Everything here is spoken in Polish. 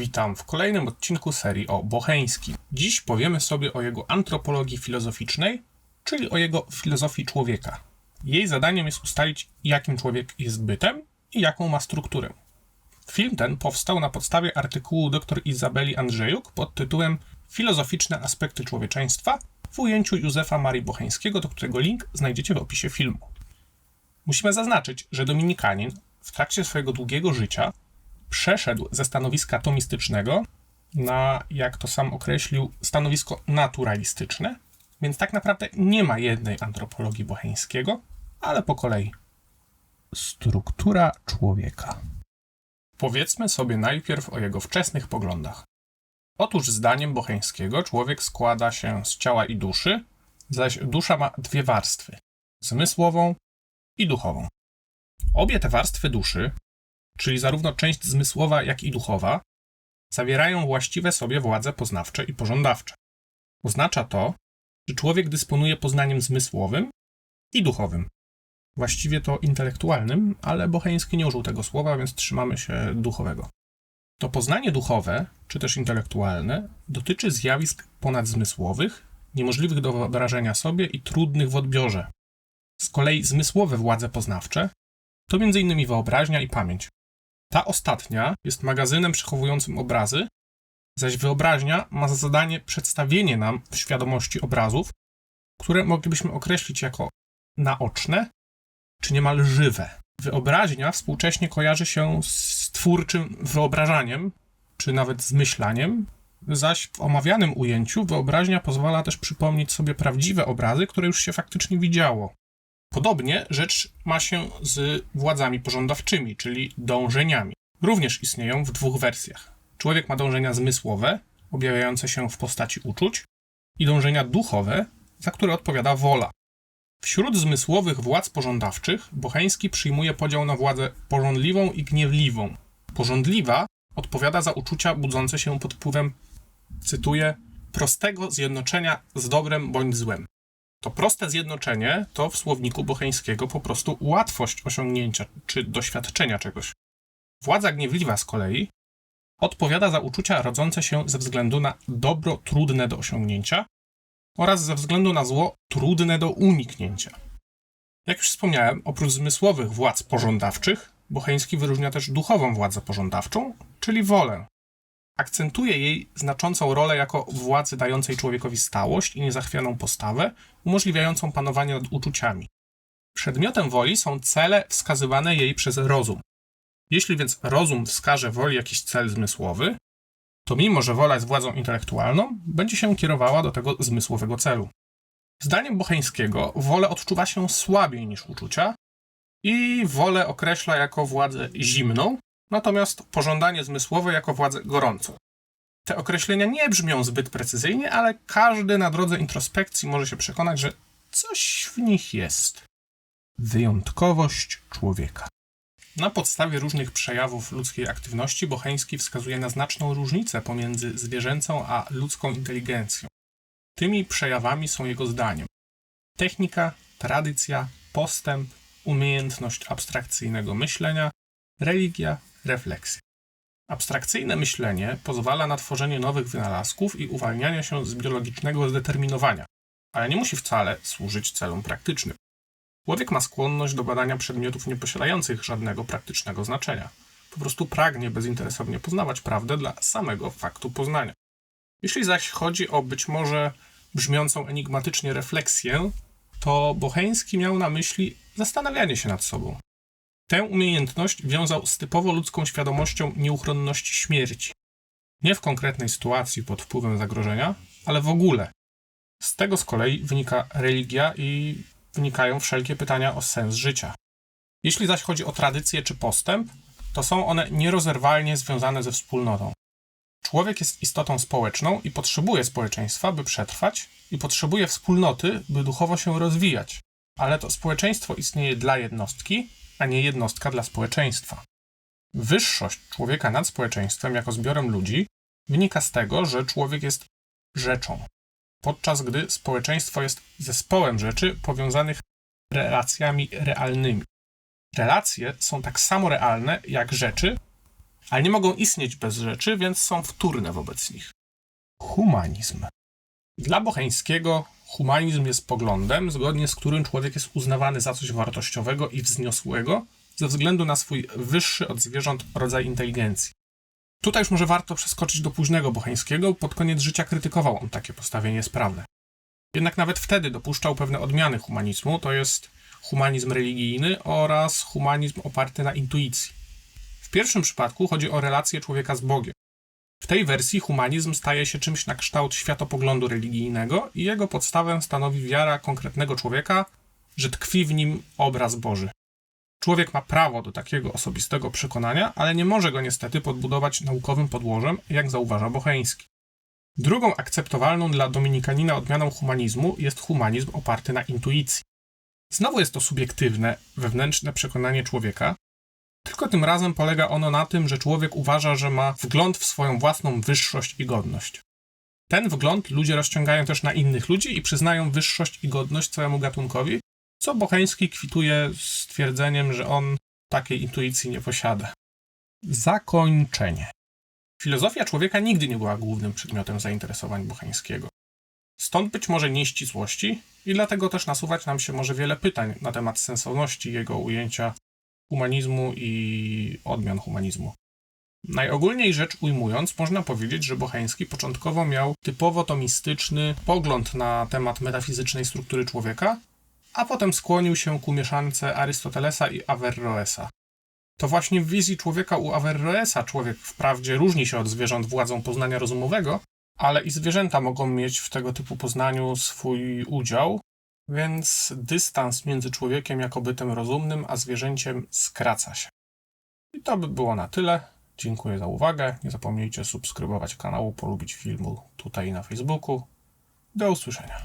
Witam w kolejnym odcinku serii o Bocheńskim. Dziś powiemy sobie o jego antropologii filozoficznej, czyli o jego filozofii człowieka. Jej zadaniem jest ustalić, jakim człowiek jest bytem i jaką ma strukturę. Film ten powstał na podstawie artykułu dr Izabeli Andrzejuk pod tytułem Filozoficzne aspekty człowieczeństwa w ujęciu Józefa Marii Bocheńskiego, do którego link znajdziecie w opisie filmu. Musimy zaznaczyć, że Dominikanin w trakcie swojego długiego życia przeszedł ze stanowiska tomistycznego na, jak to sam określił, stanowisko naturalistyczne, więc tak naprawdę nie ma jednej antropologii Bocheńskiego, ale po kolei. Struktura człowieka. Powiedzmy sobie najpierw o jego wczesnych poglądach. Otóż zdaniem Bocheńskiego człowiek składa się z ciała i duszy, zaś dusza ma dwie warstwy zmysłową i duchową. Obie te warstwy duszy, czyli zarówno część zmysłowa, jak i duchowa, zawierają właściwe sobie władze poznawcze i pożądawcze. Oznacza to, że człowiek dysponuje poznaniem zmysłowym i duchowym. Właściwie to intelektualnym, ale Bocheński nie użył tego słowa, więc trzymamy się duchowego. To poznanie duchowe, czy też intelektualne, dotyczy zjawisk ponadzmysłowych, niemożliwych do wyobrażenia sobie i trudnych w odbiorze. Z kolei zmysłowe władze poznawcze to m.in. wyobraźnia i pamięć. Ta ostatnia jest magazynem przechowującym obrazy, zaś wyobraźnia ma za zadanie przedstawienie nam w świadomości obrazów, które moglibyśmy określić jako naoczne czy niemal żywe. Wyobraźnia współcześnie kojarzy się z twórczym wyobrażaniem, czy nawet zmyślaniem, zaś w omawianym ujęciu wyobraźnia pozwala też przypomnieć sobie prawdziwe obrazy, które już się faktycznie widziało. Podobnie rzecz ma się z władzami pożądawczymi, czyli dążeniami. Również istnieją w dwóch wersjach. Człowiek ma dążenia zmysłowe, objawiające się w postaci uczuć, i dążenia duchowe, za które odpowiada wola. Wśród zmysłowych władz pożądawczych Bocheński przyjmuje podział na władzę pożądliwą i gniewliwą. Pożądliwa odpowiada za uczucia budzące się pod wpływem, cytuję, prostego zjednoczenia z dobrem bądź złem. To proste zjednoczenie to w słowniku Bocheńskiego po prostu łatwość osiągnięcia czy doświadczenia czegoś. Władza gniewliwa z kolei odpowiada za uczucia rodzące się ze względu na dobro trudne do osiągnięcia oraz ze względu na zło trudne do uniknięcia. Jak już wspomniałem, oprócz zmysłowych władz pożądawczych, Bocheński wyróżnia też duchową władzę pożądawczą, czyli wolę. Akcentuje jej znaczącą rolę jako władzy dającej człowiekowi stałość i niezachwianą postawę, umożliwiającą panowanie nad uczuciami. Przedmiotem woli są cele wskazywane jej przez rozum. Jeśli więc rozum wskaże woli jakiś cel zmysłowy, to mimo, że wola jest władzą intelektualną, będzie się kierowała do tego zmysłowego celu. Zdaniem Bocheńskiego wolę odczuwa się słabiej niż uczucia i wolę określa jako władzę zimną, natomiast pożądanie zmysłowe jako władzę gorącą. Te określenia nie brzmią zbyt precyzyjnie, ale każdy na drodze introspekcji może się przekonać, że coś w nich jest. Wyjątkowość człowieka. Na podstawie różnych przejawów ludzkiej aktywności Bocheński wskazuje na znaczną różnicę pomiędzy zwierzęcą a ludzką inteligencją. Tymi przejawami są jego zdaniem technika, tradycja, postęp, umiejętność abstrakcyjnego myślenia, religia, refleksja. Abstrakcyjne myślenie pozwala na tworzenie nowych wynalazków i uwalnianie się z biologicznego zdeterminowania, ale nie musi wcale służyć celom praktycznym. Człowiek ma skłonność do badania przedmiotów nieposiadających żadnego praktycznego znaczenia. Po prostu pragnie bezinteresownie poznawać prawdę dla samego faktu poznania. Jeśli zaś chodzi o być może brzmiącą enigmatycznie refleksję, to Bocheński miał na myśli zastanawianie się nad sobą. Tę umiejętność wiązał z typowo ludzką świadomością nieuchronności śmierci. Nie w konkretnej sytuacji pod wpływem zagrożenia, ale w ogóle. Z tego z kolei wynika religia i wynikają wszelkie pytania o sens życia. Jeśli zaś chodzi o tradycję czy postęp, to są one nierozerwalnie związane ze wspólnotą. Człowiek jest istotą społeczną i potrzebuje społeczeństwa, by przetrwać, i potrzebuje wspólnoty, by duchowo się rozwijać. Ale to społeczeństwo istnieje dla jednostki, a nie jednostka dla społeczeństwa. Wyższość człowieka nad społeczeństwem jako zbiorem ludzi wynika z tego, że człowiek jest rzeczą, podczas gdy społeczeństwo jest zespołem rzeczy powiązanych relacjami realnymi. Relacje są tak samo realne jak rzeczy, ale nie mogą istnieć bez rzeczy, więc są wtórne wobec nich. Humanizm. Dla Bocheńskiego humanizm jest poglądem, zgodnie z którym człowiek jest uznawany za coś wartościowego i wzniosłego ze względu na swój wyższy od zwierząt rodzaj inteligencji. Tutaj już może warto przeskoczyć do późnego Bocheńskiego. Pod koniec życia krytykował on takie postawienie sprawy. Jednak nawet wtedy dopuszczał pewne odmiany humanizmu, to jest humanizm religijny oraz humanizm oparty na intuicji. W pierwszym przypadku chodzi o relację człowieka z Bogiem. Tej wersji humanizm staje się czymś na kształt światopoglądu religijnego i jego podstawę stanowi wiara konkretnego człowieka, że tkwi w nim obraz Boży. Człowiek ma prawo do takiego osobistego przekonania, ale nie może go niestety podbudować naukowym podłożem, jak zauważa Bocheński. Drugą akceptowalną dla dominikanina odmianą humanizmu jest humanizm oparty na intuicji. Znowu jest to subiektywne, wewnętrzne przekonanie człowieka, tylko tym razem polega ono na tym, że człowiek uważa, że ma wgląd w swoją własną wyższość i godność. Ten wgląd ludzie rozciągają też na innych ludzi i przyznają wyższość i godność całemu gatunkowi, co Bocheński kwituje stwierdzeniem, że on takiej intuicji nie posiada. Zakończenie. Filozofia człowieka nigdy nie była głównym przedmiotem zainteresowań Bocheńskiego. Stąd być może nieścisłości i dlatego też nasuwać nam się może wiele pytań na temat sensowności jego ujęcia humanizmu i odmian humanizmu. Najogólniej rzecz ujmując, można powiedzieć, że Bocheński początkowo miał typowo tomistyczny pogląd na temat metafizycznej struktury człowieka, a potem skłonił się ku mieszance Arystotelesa i Averroesa. To właśnie w wizji człowieka u Averroesa człowiek wprawdzie różni się od zwierząt władzą poznania rozumowego, ale i zwierzęta mogą mieć w tego typu poznaniu swój udział, więc dystans między człowiekiem jako bytem rozumnym a zwierzęciem skraca się. I to by było na tyle. Dziękuję za uwagę. Nie zapomnijcie subskrybować kanału, polubić filmu tutaj na Facebooku. Do usłyszenia.